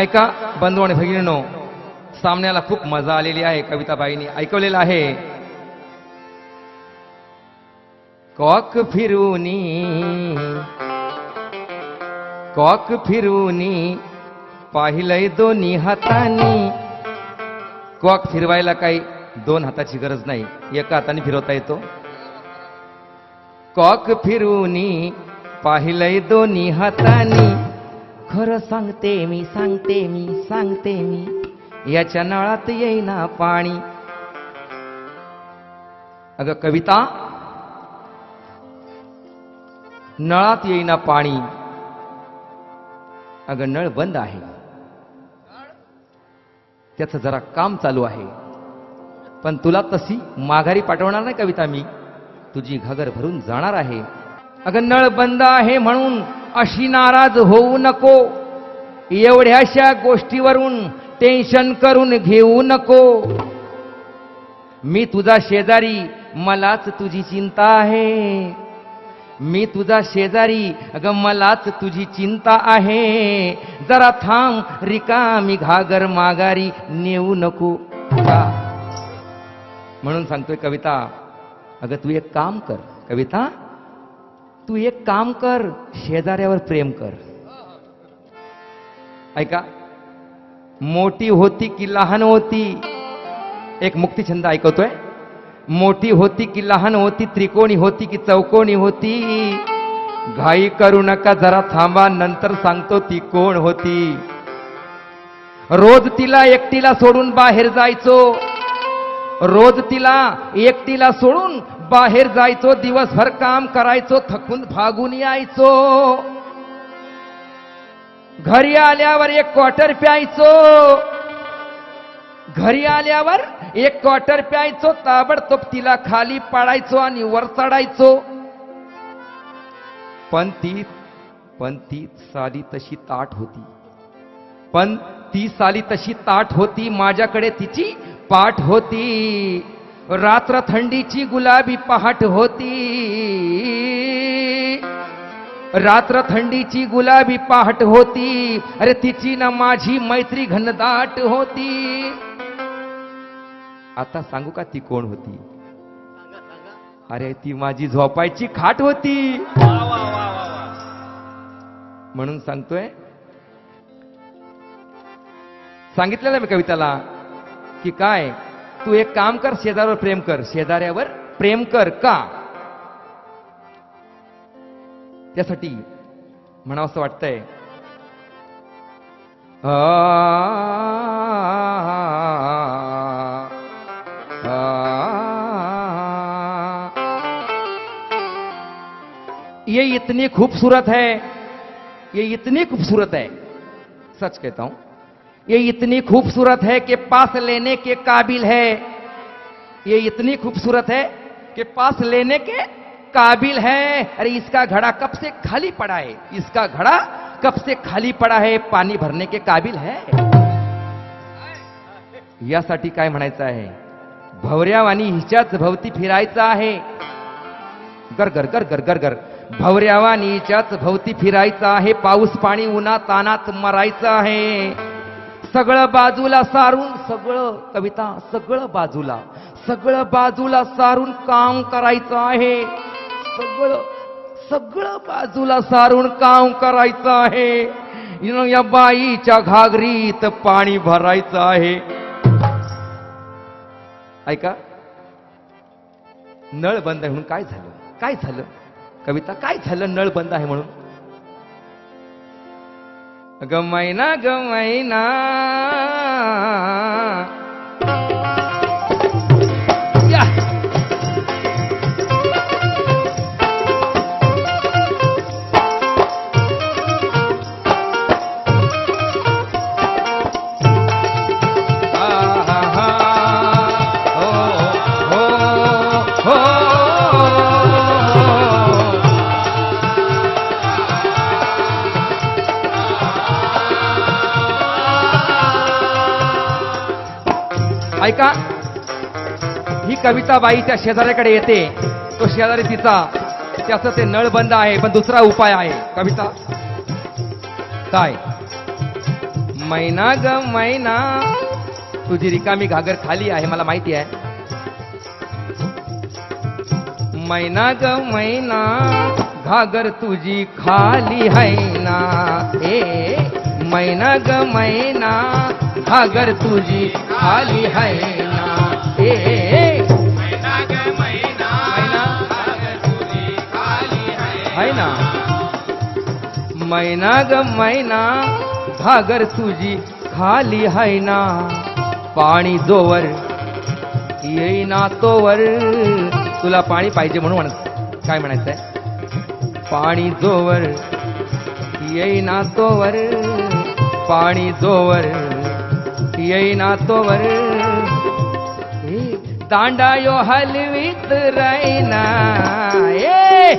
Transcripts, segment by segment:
ऐका बंधू आणि भगिनीनो सामन्याला खूप मजा आलेली आहे कविताबाईंनी ऐकवलेलं आहे. कॉक फिरूनी कॉक फिरूनी पाहिलंय दोन्ही हातानी. कॉक फिरवायला काही दोन हाताची गरज नाही एका हाताने फिरवता येतो. कॉक फिरूनी पाहिलंय दोन्ही हातानी. खरं सांगते मी सांगते मी सांगते मी. याच्या नळात येईना पाणी. अगं कविता नळात येईना पाणी. अगं नळ बंद आहे. त्याचं जरा काम चालू आहे. पण तुला तशी माघारी पाठवणार नाही कविता मी. तुझी घगर भरून जाणार आहे. अगं नळ बंद आहे म्हणून अशी नाराज होऊ नको. एवढ्याशा गोष्टीवरून टेन्शन करून घेऊ नको. मी तुझा शेजारी मलाच तुझी चिंता आहे. मी तुझा शेजारी अगं मलाच तुझी चिंता आहे. जरा थांब रिकामी घागर माघारी नेऊ नको. म्हणून सांगतोय कविता अगं तू एक काम कर कविता तू एक काम कर शेजाऱ्यावर प्रेम कर. ऐका मोठी होती की लहान होती? एक मुक्तिछंद ऐकवतोय. मोठी होती की लहान होती त्रिकोणी होती की चौकोणी होती? घाई करू नका जरा थांबा नंतर सांगतो ती कोण होती. रोज तिला एकटीला सोडून बाहेर जायचो. रोज तिला एकटीला सोडून बाहेर जायचो दिवसभर काम करायचो थकून भागून यायचो. घरी आल्यावर एक क्वार्टर प्यायचो. घरी आल्यावर एक क्वार्टर प्यायचो ताबडतोब तिला खाली पाडायचो आणि वर चढायचो. पण ती पण ती साली तशी ताट होती. पण ती साली तशी ताट होती माझ्याकडे तिची पाठ होती रात्र थंडीची गुलाबी पहाट होती. रात्र थंडीची गुलाबी पहाट होती अरे तिची ना माझी मैत्री घनदाट होती. आता सांगू का ती कोण होती? अरे ती माझी झोपायची खाट होती. म्हणून सांगतोय सांगितलेलं मी कविताला. की काय तू एक काम कर शेजाऱ्यावर प्रेम कर शेजाऱ्यावर प्रेम कर का त्यासाठी म्हणावं असं वाटतंय ये इतनी खूबसूरत है ये इतनी खूबसूरत है सच कहता हूं ये इतनी खूबसूरत है कि पास लेने के काबिल है। ये इतनी खूबसूरत है कि पास लेने के काबिल है। अरे इसका घड़ा कब से खाली पड़ा है? इसका घड़ा कब से खाली पड़ा है? पाणी भरने के काबिल है। यासाठी काय म्हणायचं आहे? भवऱ्यावानी हिच्याच भवती फिरायचं आहे. गर गर गर गर गर गर. भवऱ्यावानी हिच्याच भवती फिरायचं आहे. पाऊस पाणी उन्हा तानात मरायचं आहे. सगळं बाजूला सारून सगळं कविता सगळं बाजूला सगळं बाजूला सारून काम करायचं आहे. सगळं सगळं बाजूला सारून काम करायचं आहे. या बाईच्या घागरीत पाणी भरायचं आहे. ऐका. नळ बंद आहे म्हणून काय झालं? काय झालं? कविता काय झालं? नळ बंद आहे म्हणून? Gamaina Gamaina ऐका. ही कविता बाईच्या शेजाऱ्याकडे येते. तो शेजारी तिचा त्याचं ते नळ बंद आहे पण दुसरा उपाय आहे. कविता. काय? मैना ग मैना तुझी रिकामी घागर खाली आहे मला माहिती आहे. मैना ग मैना घागर तुझी खाली है ना. ए मैना ग मैना घागर तुझी खाली है ना? ए मैना है ना? मैना ग मैना घागर तुझी खाली है ना? पाणी जोवर येईना तोवर. तुला पाणी पाहिजे म्हणून म्हणत काय म्हणायचंय? पाणी जोवर येईना तोवर. पाणी जोवर. येईना तोवर ए, दांडा यो हलवीत रायना ए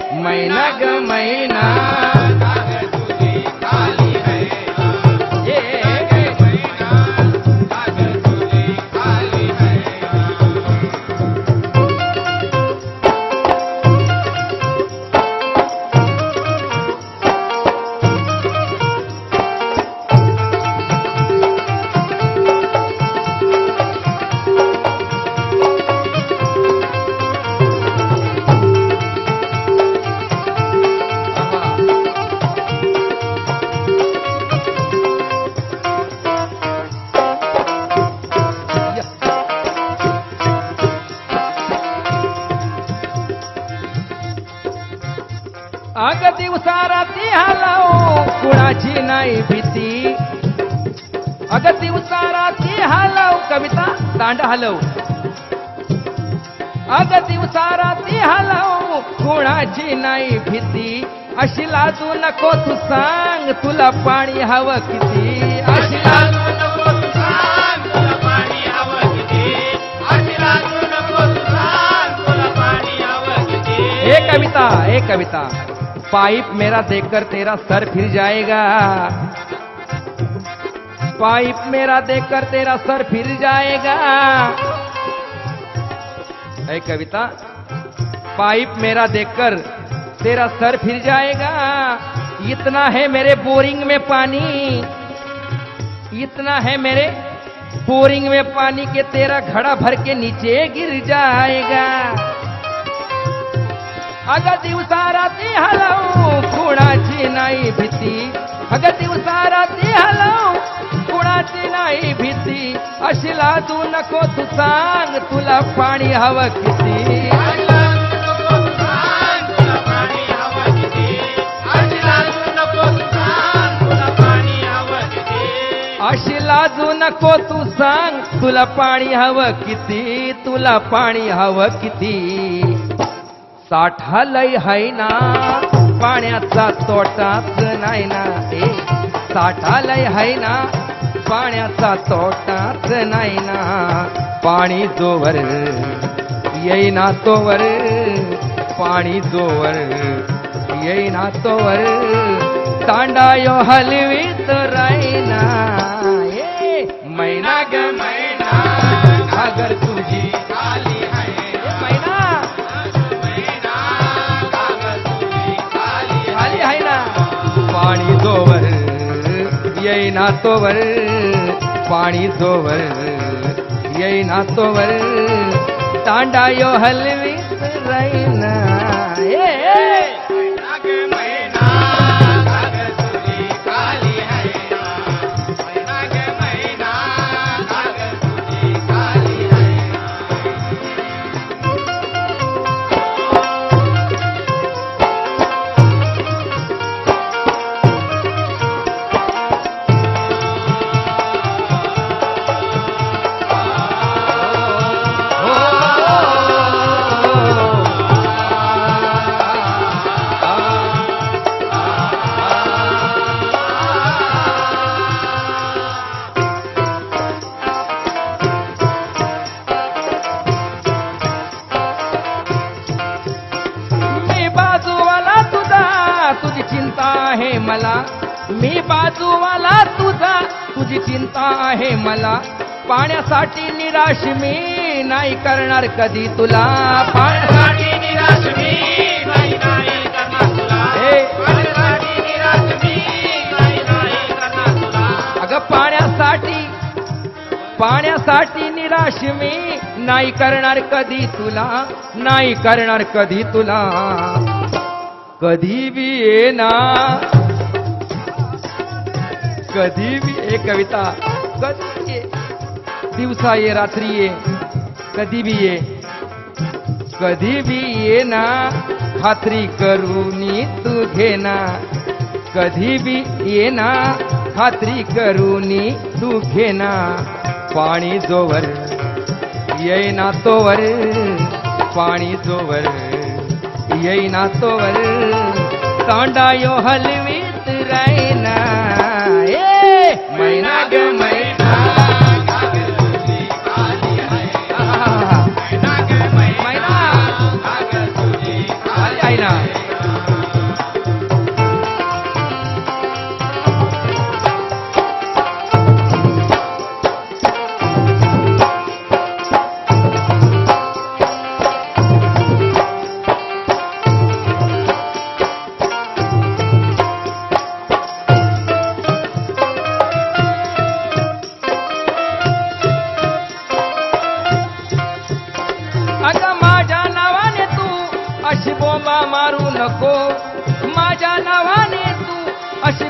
दिवसारा ती हलव कुणाची नाही भीती. अग दिवसा राती हलव कविता दांड हलव अग दिवसा राती हलव कुणाची नाही भीती. अशी लाजू नको तू सांग तुला पाणी हवं किती? अशी लाजू नको तू सांग तुला पाणी हवं किती? अशी लाजू नको तू सांग तुला पाणी हवं किती? ए कविता ए कविता. पाइप मेरा देखकर तेरा सर फिर जाएगा। पाइप मेरा देखकर तेरा सर फिर जाएगा। कविता, पाइप मेरा देखकर तेरा सर फिर जाएगा। इतना है मेरे बोरिंग में पानी। इतना है मेरे बोरिंग में पानी के तेरा घड़ा भर के नीचे गिर जाएगा। अग दिवसा रात्री हलव कुणाची नाही भीती. अग दिवसा रात्री हलव कुणाची नाही भीती. अशी लाजू नको तू सांग तुला पाणी हवं किती? अशी लाजू नको तू सांग तुला पाणी हवं किती? तुला पाणी हवं किती? साठा लय हाय ना पाण्याचा तोटाच नाही ना ए साठा लय हाय ना पाण्याचा तोटाच नाही ना. पाणी जोवर येईना तोवर पाणी जोवर येईना तोवर. तांडायो हलवीत रायना. येईना तोवर पाणी जोवर येईना तोवर तांडा यो हलवीत आहे मला. मी बाजूवाला तुझा. तुझी चिंता आहे मला. पाण्यासाठी निराश मी नाही करणार कधी तुला. पाण्यासाठी निराश मी नाही पाण्यासाठी अगं पाण्यासाठी तुझ्यासाठी निराश मी नाही करणार कधी तुला. नाही करणार कधी तुला. कधी बी ये ना कधी बी ये कविता. कधी ये दिवसा ये रात्री ये. कधी बी ये. कधी बी ये ना खात्री करूनी तू घेना कधी बी ये ना खात्री करूनी तू घेना पाणी जोवर. येईना तोवर. पाणी जोवर. येईना तोवर तांडायो हलवीत रायना ए मैना ग मैना आहा.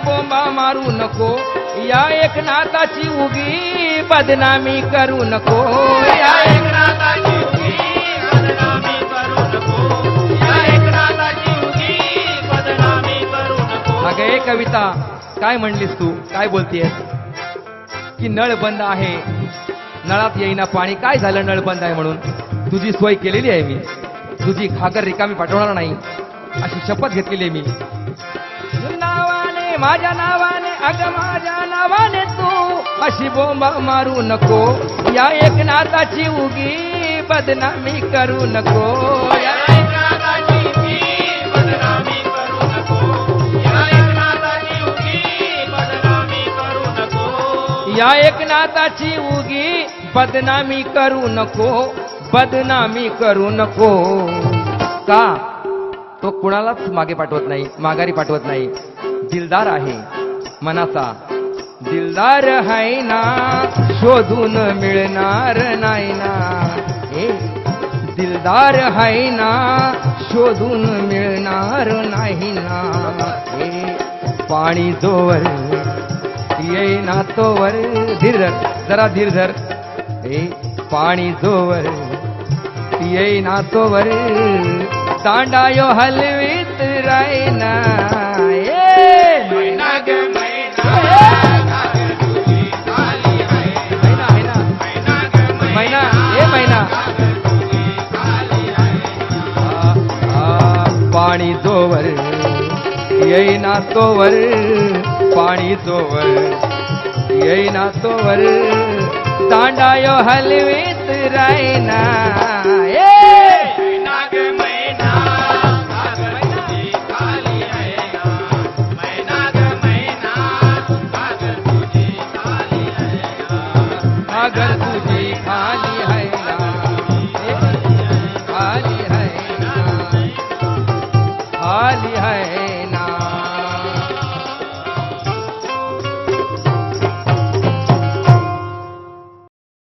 कोंबा बोंबा मारू नको. या एक नाथाची उगी बदनामी करू नको. या एक एकनाथाची उगी बदनामी करू नको. या एकनाथाची उगी बदनामी करू नको. अगं ए कविता काय म्हणलीस तू? काय बोलतीयस? की नळ बंद आहे. नळात येईना पाणी. काय झालं नळ बंद आहे म्हणून? तुझी सोय केलेली आहे मी. तुझी घागर रिकामी पाठवणार नाही. अशी शपथ घेतलेली आहे मी. माझ्या नावाने अग माझ्या नावाने तू अशी बोंबा मारू नको. या एक नाताची उगी बदनामी करू नको. या एकनाथाची उगी बदनामी करू नको. या एकनाथाची उगी बदनामी करू नको. या एक नाताची उगी बदनामी करू नको. बदनामी करू नको. का? तो कुणालाच मागे पाठवत नाही माघारी पाठवत नाही. दिलदार आहे. मनाचा दिलदार आहे ना शोधून मिळणार नाही ना. ए दिलदार हाय ना शोधून मिळणार नाही ना. ए पाणी जोवर येईना तोवर धीर धर जरा धीर धर. ए पाणी जोवर येईना तोवर दांडायो हलवीत रायना पाणी जोवर येईना तोवर पाणी जोवर येईना तोवर दांडायो हलवीत रायना.